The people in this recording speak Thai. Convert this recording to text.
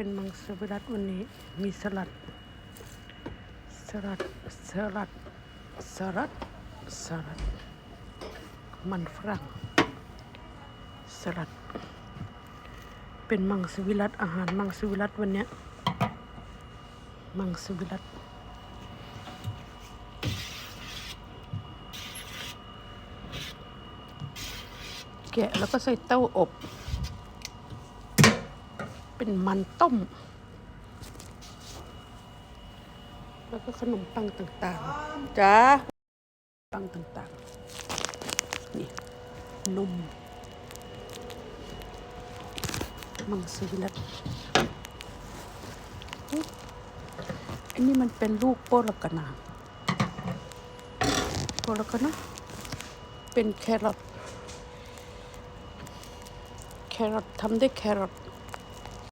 เป็นมังสวิรัตวันนี้มีสลัด สลัด สลัด สลัด สลัด มันฝรั่ง สลัด เป็นมังสวิรัตอาหารมังสวิรัตวันนี้มังสวิรัตแกะแล้วก็ใส่เต้าอบ เป็นมันต้ม แล้วก็ขนมปังต่างๆจ้าปังต่างๆ นี่นมมังสวิรัตอุ๊ยอันนี้มันเป็นลูกโปลกนาโปลกนะเป็นแครอทแครอททำด้วยแครอท